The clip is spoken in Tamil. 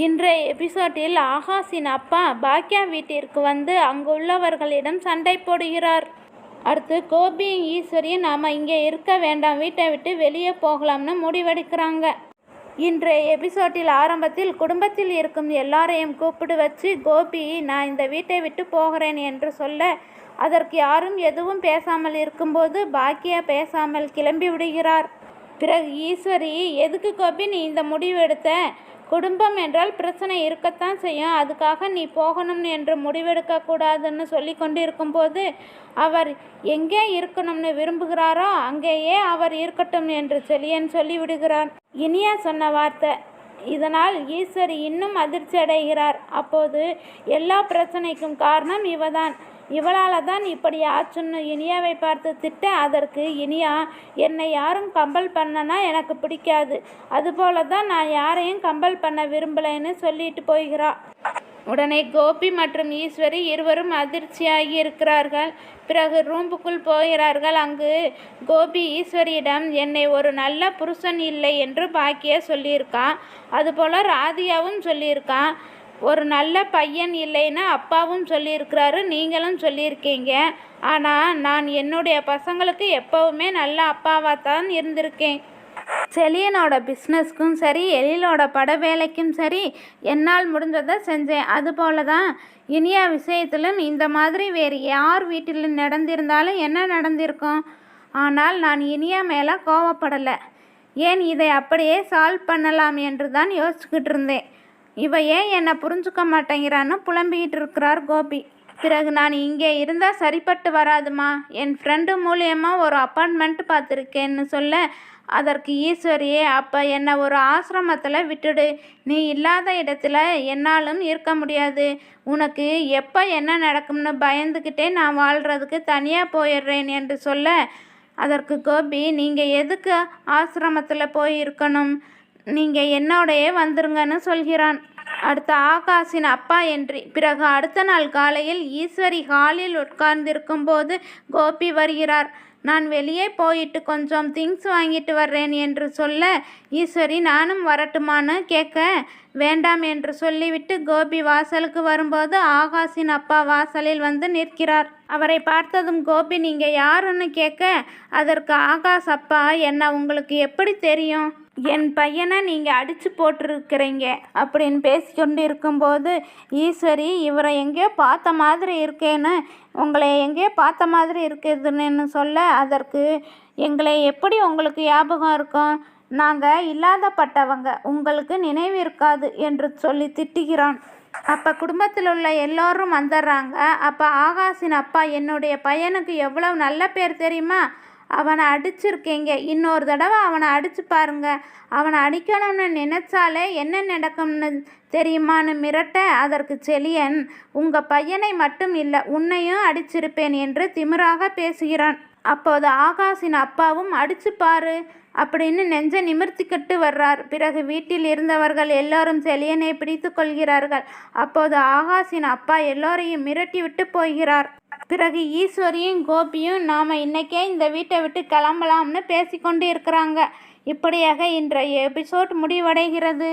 இன்றைய எபிசோடில் ஆகாஷின் அப்பா பாக்யா வீட்டிற்கு வந்து அங்குள்ளவர்களிடம் சண்டை போடுகிறார். அடுத்து கோபியும் ஈஸ்வரியும் நாம் இங்கே இருக்க வேண்டாம் வீட்டை விட்டு வெளியே போகலாம்னு முடிவெடுக்கிறாங்க. இன்றைய எபிசோட்டில் ஆரம்பத்தில் குடும்பத்தில் இருக்கும் எல்லாரையும் கூப்பிடு வச்சு கோபி நான் இந்த வீட்டை விட்டு போகிறேன் என்று சொல்ல அதற்கு யாரும் எதுவும் பேசாமல் இருக்கும்போது பாக்கியா பேசாமல் கிளம்பி விடுகிறார். பிறகு ஈஸ்வரி எதுக்கு கோபி நீ இந்த முடிவு எடுத்த? குடும்பம் என்றால் பிரச்சனை இருக்கத்தான் செய்யும். அதுக்காக நீ போகணும் என்று முடிவெடுக்க கூடாதுன்னு சொல்லி கொண்டு இருக்கும்போது அவர் எங்கே இருக்கணும்னு விரும்புகிறாரோ அங்கேயே அவர் இருக்கட்டும் என்று செலியன் சொல்லிவிடுகிறார் இனியா சொன்ன வார்த்தை. இதனால் ஈஸ்வரி இன்னும் அதிர்ச்சி அடைகிறார். அப்போது எல்லா பிரச்சனைக்கும் காரணம் இவதான். இவளால் தான் இப்படி ஆச்சுன்னு இனியாவை பார்த்து திட்ட அதற்கு இனியா என்னை யாரும் கம்பல் பண்ணனா எனக்கு பிடிக்காது. அதுபோல தான் நான் யாரையும் கம்பல் பண்ண விரும்பலைன்னு சொல்லிட்டு போகிறா உடனே கோபி மற்றும் ஈஸ்வரி இருவரும் அதிர்ச்சியாகி இருக்கிறார்கள். பிறகு ரூம்புக்குள் போகிறார்கள். அங்கு கோபி ஈஸ்வரியிடம் என்னை ஒரு நல்ல புருஷன் இல்லை என்று பாக்கிய சொல்லியிருக்கான் அதுபோல் ராதியாவும் சொல்லியிருக்கான் ஒரு நல்ல பையன் இல்லைன்னு அப்பாவும் சொல்லியிருக்கிறாரு நீங்களும் சொல்லியிருக்கீங்க. ஆனால் நான் என்னுடைய பசங்களுக்கு எப்போவுமே நல்ல அப்பாவாக தான் இருந்திருக்கேன். செலியனோட பிஸ்னஸ்க்கும் சரி எழிலோட பட வேலைக்கும் சரி என்னால் முடிஞ்சதை செஞ்சேன். அதுபோல தான் இனியா விஷயத்திலும் இந்த மாதிரி வேறு யார் வீட்டில் நடந்திருந்தாலும் என்ன நடந்திருக்கும்? ஆனால் நான் இனியா மேலே கோவப்படலை. ஏன் இதை அப்படியே சால்வ் பண்ணலாம் என்று தான் யோசிச்சுக்கிட்டு இருந்தேன். இவ ஏன் என்னை புரிஞ்சுக்க மாட்டேங்கிறான்னு புலம்பிக்கிட்டு இருக்கிறார் கோபி. பிறகு நான் இங்கே இருந்தால் சரிப்பட்டு வராதுமா? என் ஃப்ரெண்டு மூலியமாக ஒரு அப்பார்ட்மெண்ட் பார்த்துருக்கேன்னு சொல்ல அதற்கு ஈஸ்வரியே அப்போ என்னை ஒரு ஆசிரமத்தில் விட்டுடு. நீ இல்லாத இடத்துல என்னாலும் இருக்க முடியாது. உனக்கு எப்போ என்ன நடக்கும்னு பயந்துக்கிட்டே நான் வாழ்கிறதுக்கு தனியாக போயிடுறேன் என்று சொல்ல அதற்கு கோபி நீங்கள் எதுக்கு ஆசிரமத்தில் போய் இருக்கணும் நீங்கள் என்னோடையே வந்துருங்கன்னு சொல்கிறான். அடுத்த ஆகாஷின் அப்பா என்றி. பிறகு அடுத்த நாள் காலையில் ஈஸ்வரி ஹாலில் உட்கார்ந்திருக்கும் போது கோபி வருகிறார். நான் வெளியே போயிட்டு கொஞ்சம் திங்ஸ் வாங்கிட்டு வர்றேன் என்று சொல்ல ஈஸ்வரி நானும் வரட்டுமான்னு கேட்க வேண்டாம் என்று சொல்லிவிட்டு கோபி வாசலுக்கு வரும்போது ஆகாஷின் அப்பா வாசலில் வந்து நிற்கிறார். அவரை பார்த்ததும் கோபி நீங்கள் யாருன்னு கேட்க அதற்கு ஆகாஷ் அப்பா என்ன உங்களுக்கு எப்படி தெரியும்? என் பையனை நீங்கள் அடித்து போட்டிருக்கிறீங்க அப்படின்னு பேசிக்கொண்டு இருக்கும்போது ஈஸ்வரி இவரை எங்கேயோ பார்த்த மாதிரி இருக்கேன்னு உங்களை எங்கேயோ பார்த்த மாதிரி இருக்குதுன்னு சொல்ல அதற்கு எங்களை எப்படி உங்களுக்கு ஞாபகம் இருக்கும்? நாங்கள் இல்லாதப்பட்டவங்க உங்களுக்கு நினைவு இருக்காது என்று சொல்லி திட்டுகிறான். அப்போ குடும்பத்தில் உள்ள எல்லோரும் வந்துடுறாங்க. அப்போ ஆகாஷின் அப்பா என்னுடைய பையனுக்கு எவ்வளவு நல்ல பேர் தெரியுமா? அவனை அடிச்சிருக்கீங்க. இன்னொரு தடவை அவனை அடிச்சு பாருங்க. அவனை அடிக்கணும்னு நினைச்சாலே என்ன நடக்கும்னு தெரியுமான்னு மிரட்ட அதற்கு செலியன் உங்கள் பையனை மட்டும் இல்லை உன்னையும் அடிச்சிருப்பேன் என்று திமிராக பேசுகிறான். அப்போது ஆகாஷின் அப்பாவும் அடிச்சு பாரு அப்படின்னு நெஞ்ச நிமிர்த்திக்கிட்டு வர்றார். பிறகு வீட்டில் இருந்தவர்கள் எல்லோரும் செலியனை பிடித்து கொள்கிறார்கள். அப்போது ஆகாஷின் அப்பா எல்லோரையும் மிரட்டி விட்டு போகிறார். பிறகு ஈஸ்வரியும் கோபியும் நாம் இன்னைக்கே இந்த வீட்டை விட்டு கிளம்பலாம்னு பேசிக்கொண்டு இருக்கிறாங்க. இப்படியாக இன்றைய எபிசோட் முடிவடைகிறது.